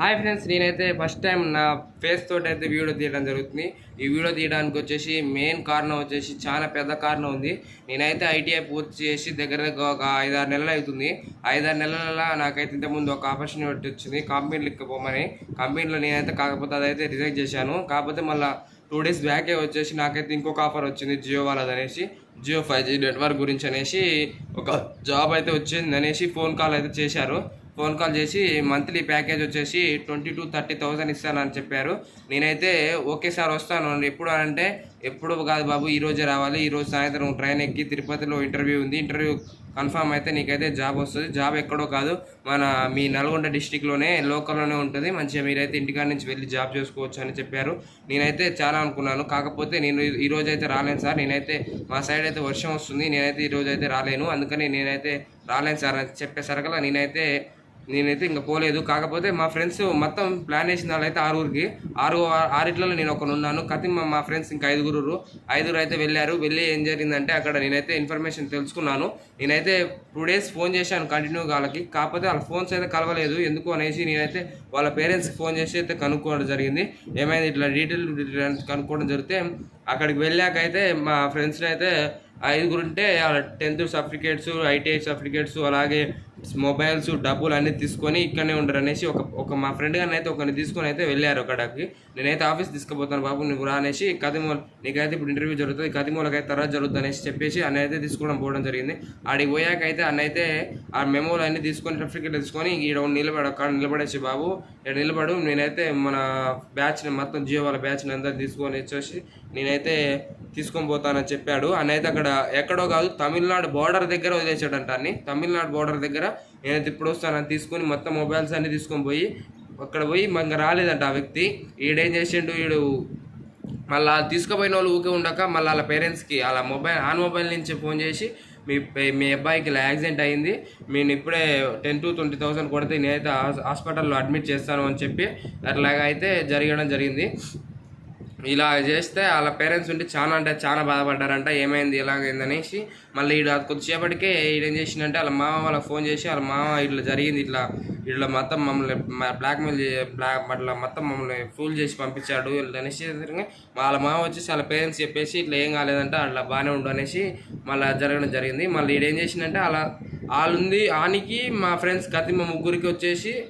Hi friends నేనైతే first time నా face తోటి అయితే వీడియో తీయడం జరుగుతుంది. ఈ వీడియో తీయడానికి వచ్చేసి మెయిన్ కారణం వచ్చేసి చాలా పెద్ద కారణం ఉంది. నేనైతే ఐటీఐ పూర్తి చేసి దగ్గర దగ్గర ఒక ఐదారు నెలలు అవుతుంది. ఐదారు నెలల నాకైతే ఇంతకుముందు ఒక ఆపర్చునిటీ వచ్చింది. కంపెనీలకి పోమని. కంపెనీలో నేనైతే కాకపోతే అదైతే రిజెక్ట్ చేశాను. కాకపోతే మళ్ళీ టూ డేస్ బ్యాకే వచ్చేసి నాకైతే ఇంకొక ఆఫర్ వచ్చింది జియో వాళ్ళది అనేసి. జియో ఫైవ్ జీ నెట్వర్క్ గురించి అనేసి ఒక జాబ్ అయితే వచ్చింది అనేసి ఫోన్ కాల్ అయితే చేశారు. ఫోన్ కాల్ చేసి మంత్లీ ప్యాకేజ్ వచ్చేసి ట్వంటీ టు థర్టీ థౌసండ్ ఇస్తానని చెప్పారు. నేనైతే ఓకే సార్ వస్తాను. ఎప్పుడు అంటే ఎప్పుడు కాదు బాబు ఈ రోజే రావాలి. ఈ రోజు సాయంత్రం ట్రైన్ ఎక్కి తిరుపతిలో ఇంటర్వ్యూ ఉంది. ఇంటర్వ్యూ కన్ఫామ్ అయితే నీకైతే జాబ్ వస్తుంది. జాబ్ ఎక్కడో కాదు మన మీ నల్గొండ డిస్టిక్లోనే లోకల్లోనే ఉంటుంది. మంచిగా మీరైతే ఇంటికాడ నుంచి వెళ్ళి జాబ్ చేసుకోవచ్చు అని చెప్పారు. నేనైతే చాలా అనుకున్నాను. కాకపోతే నేను ఈ రోజు అయితే రాలేను సార్. నేనైతే మా సైడ్ అయితే వర్షం వస్తుంది. నేనైతే ఈ అయితే రాలేను. అందుకని నేనైతే రాలేను సార్ అని చెప్పేసరికల్లా నేనైతే నేనైతే ఇంకా పోలేదు. కాకపోతే మా ఫ్రెండ్స్ మొత్తం ప్లాన్ వేసిన వాళ్ళైతే ఆరుగురికి. ఆరు ఆరిట్లలో నేను ఒకరు ఉన్నాను. కతి మా- ఫ్రెండ్స్ ఇంకా ఐదుగురు ఐదుగురు అయితే వెళ్ళారు. వెళ్ళి ఏం జరిగిందంటే అక్కడ నేనైతే ఇన్ఫర్మేషన్ తెలుసుకున్నాను. నేనైతే టూ డేస్ ఫోన్ చేశాను కంటిన్యూ వాళ్ళకి. కాకపోతే వాళ్ళ ఫోన్స్ అయితే కలవలేదు. ఎందుకు అనేసి నేనైతే వాళ్ళ పేరెంట్స్కి ఫోన్ చేసి అయితే కనుక్కోవడం జరిగింది. ఏమైంది ఇట్లా డీటెయిల్ కనుక్కోవడం జరిగితే అక్కడికి వెళ్ళాక అయితే మా ఫ్రెండ్స్ని అయితే ఐదుగురు ఉంటే టెన్త్ సర్టిఫికేట్స్ ఐటీఐ సర్టిఫికేట్స్ అలాగే మొబైల్స్ డబ్బులు అన్నీ తీసుకొని ఇక్కడనే ఉండరు అనేసి ఒక ఒక మా ఫ్రెండ్ గారిని అయితే ఒకరిని తీసుకొని అయితే వెళ్ళారు అక్కడకి. నేనైతే ఆఫీస్ తీసుకుపోతాను బాబు నువ్వు రా అనేసి కదిమూల నీకైతే ఇప్పుడు ఇంటర్వ్యూ జరుగుతుంది కదిమూలకైతే తర్వాత జరుగుతుంది అనేసి చెప్పేసి అన్న అయితే తీసుకోవడం పోవడం జరిగింది. ఆడికి పోయాక అయితే అన్న అయితే ఆ మెమోలు అన్ని తీసుకొని సర్టిఫికేట్ తీసుకొని ఈడ నిలబడ అక్కడ నిలబడేసి బాబు ఇక్కడ నిలబడు నేనైతే మన బ్యాచ్ని మొత్తం జియో వాళ్ళ బ్యాచ్ని అంతా తీసుకొని వచ్చేసి నేనైతే తీసుకొని పోతానని చెప్పాడు. అన్న అయితే అక్కడ ఎక్కడో కాదు తమిళనాడు బార్డర్ దగ్గర వదిలేసాడంట అన్ని. తమిళనాడు బార్డర్ దగ్గర నేనైతే ఇప్పుడు వస్తానని తీసుకొని మొత్తం మొబైల్స్ అన్ని తీసుకొని పోయి అక్కడ పోయి ఇంకా రాలేదంట ఆ వ్యక్తి. ఈడేం చేసిండు ఈడు? మళ్ళీ తీసుకుపోయిన వాళ్ళు ఊకే ఉండక మళ్ళీ వాళ్ళ పేరెంట్స్కి అలా మొబైల్ ఆన్ మొబైల్ నుంచి ఫోన్ చేసి మీ పే- మీ అబ్బాయికి ఇలా యాక్సిడెంట్ అయింది. నేను ఇప్పుడే టెన్ టు ట్వంటీ థౌసండ్ కొడితే నేనైతే హాస్- హాస్పిటల్లో అడ్మిట్ చేస్తాను అని చెప్పి అట్లాగా అయితే జరగడం జరిగింది. ఇలా చేస్తే వాళ్ళ పేరెంట్స్ ఉంటే చాలా అంటే చాలా బాధపడ్డారంట ఏమైంది ఎలాగైంది అనేసి మళ్ళీ ఈడ కొద్దిసేపటికే ఈడేం చేసిందంటే వాళ్ళ మామ వాళ్ళకి ఫోన్ చేసి వాళ్ళ మామ ఇట్లా జరిగింది ఇట్లా ఇట్లా మొత్తం మమ్మల్ని బ్లాక్మెయిల్ బ్లాక్ అట్లా మొత్తం మమ్మల్ని ఫూల్ చేసి పంపించాడు ఇట్లా అనేసి వాళ్ళ మామ వచ్చేసి వాళ్ళ పేరెంట్స్ చెప్పేసి ఇట్లా ఏం కాలేదంటే అట్లా బాగానే ఉండు అనేసి మళ్ళీ జరగడం జరిగింది. మళ్ళీ ఈడేం చేసిందంటే అలా వాళ్ళుంది ఆనికి మా ఫ్రెండ్స్ కతి మా ముగ్గురికి వచ్చేసి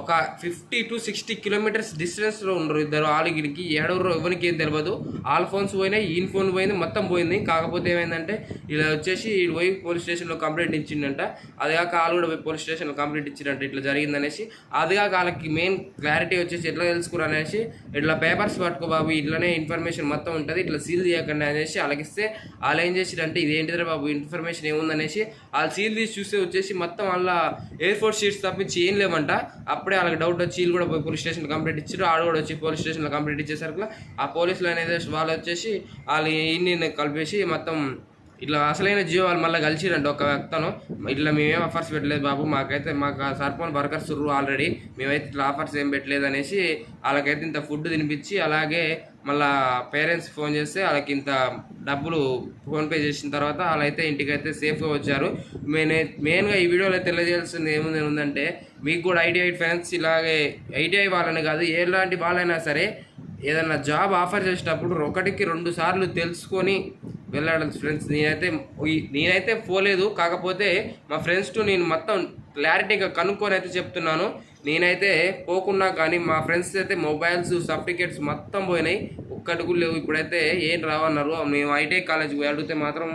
ఒక ఫిఫ్టీ టు సిక్స్టీ కిలోమీటర్స్ డిస్టెన్స్లో ఉండరు ఇద్దరు ఆలుగిరికి ఏడవరు ఎవరికి ఏం తెలియదు ఆల్ ఫోన్స్ పోయినాయి ఈయన ఫోన్ పోయింది మొత్తం పోయింది. కాకపోతే ఏమైందంటే ఇలా వచ్చేసి పోయి పోలీస్ స్టేషన్లో కంప్లైంట్ ఇచ్చిండంట. అది కాక వాళ్ళు కూడా పోయి పోలీస్ స్టేషన్లో కంప్లైంట్ ఇచ్చిండంట. ఇట్లా జరిగిందనేసి అది కాక వాళ్ళకి మెయిన్ క్లారిటీ వచ్చేసి ఎట్లా తెలుసుకురా అనేసి ఇట్లా పేపర్స్ పట్టుకో బాబు ఇట్లనే ఇన్ఫర్మేషన్ మొత్తం ఉంటుంది ఇట్లా సీల్ చేయకండి అనేసి అలాగిస్తే ఇస్తే వాళ్ళు ఏం చేసిరంటే ఇది బాబు ఇన్ఫర్మేషన్ ఏముందనేసి వాళ్ళు సీల్ తీసి చూస్తే వచ్చేసి మొత్తం వాళ్ళ ఎయిర్ ఫోర్స్ షీట్స్ తప్పించి ఏం లేవంట. అప్పుడే వాళ్ళకి డౌట్ వచ్చి వీళ్ళు కూడా పోయి పోలీస్ స్టేషన్లో కంప్లైంట్ ఇచ్చారు ఆడు కూడా వచ్చి పోలీస్ స్టేషన్లో కంప్లైంట్ ఇచ్చేసరికి ఆ పోలీసులు అనేది వాళ్ళు వచ్చేసి వాళ్ళు ఇన్ని కలిపేసి మొత్తం ఇట్లా అసలైన జియో వాళ్ళు మళ్ళీ కలిసిరండి ఒక వ్యక్తను ఇట్లా మేమేం ఆఫర్స్ పెట్టలేదు బాబు మాకైతే మాకు సర్పంచ్ వర్కర్స్ ఆల్రెడీ మేమైతే ఇట్లా ఆఫర్స్ ఏం పెట్టలేదు అనేసి వాళ్ళకైతే ఇంత ఫుడ్ తినిపించి అలాగే మళ్ళా పేరెంట్స్ ఫోన్ చేస్తే వాళ్ళకి ఇంత డబ్బులు ఫోన్పే చేసిన తర్వాత వాళ్ళైతే ఇంటికైతే సేఫ్గా వచ్చారు. మెయిన్ మెయిన్గా ఈ వీడియోలో తెలియజేయాల్సింది ఏముంది ఉందంటే మీకు కూడా ఐటీఐ ఫ్యాన్స్ ఇలాగే ఐటీఐ వాళ్ళని కాదు ఎలాంటి వాళ్ళైనా సరే ఏదైనా జాబ్ ఆఫర్ చేసేటప్పుడు ఒకటికి రెండు సార్లు తెలుసుకొని వెళ్ళాలి ఫ్రెండ్స్ నేనైతే నేనైతే పోలేదు కాకపోతే మా ఫ్రెండ్స్ టు నేను మొత్తం క్లారిటీగా కనుక్కొని అయితే చెప్తున్నాను. నేనైతే పోకున్నా కానీ మా ఫ్రెండ్స్ అయితే మొబైల్స్ సర్టిఫికేట్స్ మొత్తం పోయినాయి. ఒక్కటి కూడా లేవు. ఇప్పుడైతే ఏం రావన్నారు? మేము ఐటీఐ కాలేజ్కి పోయి అడిగితే మాత్రం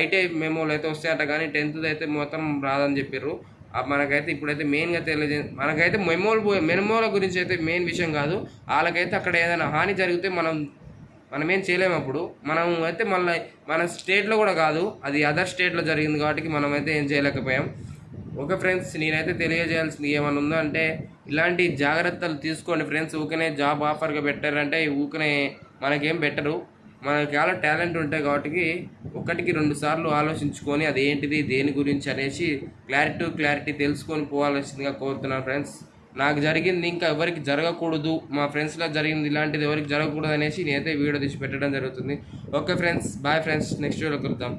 ఐటీఐ మెమోలు అయితే వస్తాయట కానీ టెన్త్ అయితే మొత్తం రాదని చెప్పారు ఆ మనకైతే ఇప్పుడైతే మెయిన్గా తెలియజే మనకైతే మెమోల్ మెమోల గురించి అయితే మెయిన్ విషయం కాదు. వాళ్ళకైతే అక్కడ ఏదైనా హాని జరిగితే మనం మనం ఏం చేయలేము అప్పుడు. మనం అయితే మళ్ళీ మన స్టేట్లో కూడా కాదు అది అదర్ స్టేట్లో జరిగింది కాబట్టి మనం అయితే ఏం చేయలేకపోయాం. ఓకే ఫ్రెండ్స్ నేనైతే తెలియజేయాల్సింది ఏమైనా ఉందో అంటే ఇలాంటి జాగ్రత్తలు తీసుకోండి ఫ్రెండ్స్. ఊకనే జాబ్ ఆఫర్గా పెట్టారంటే ఊకనే మనకేం పెట్టరు. మనకి చాలా టాలెంట్ ఉంటాయి కాబట్టి ఒకటికి రెండు సార్లు ఆలోచించుకొని అది ఏంటిది దేని గురించి అనేసి క్లారిటీ క్లారిటీ తెలుసుకొని పోవాల్సిందిగా కోరుతున్నాను ఫ్రెండ్స్. నాకు జరిగింది ఇంకా ఎవరికి జరగకూడదు మా ఫ్రెండ్స్లో జరిగింది ఇలాంటిది ఎవరికి జరగకూడదు అనేసి నేనైతే వీడియో తీసి పెట్టడం జరుగుతుంది. Okay friends bye friends next video కలుద్దాం.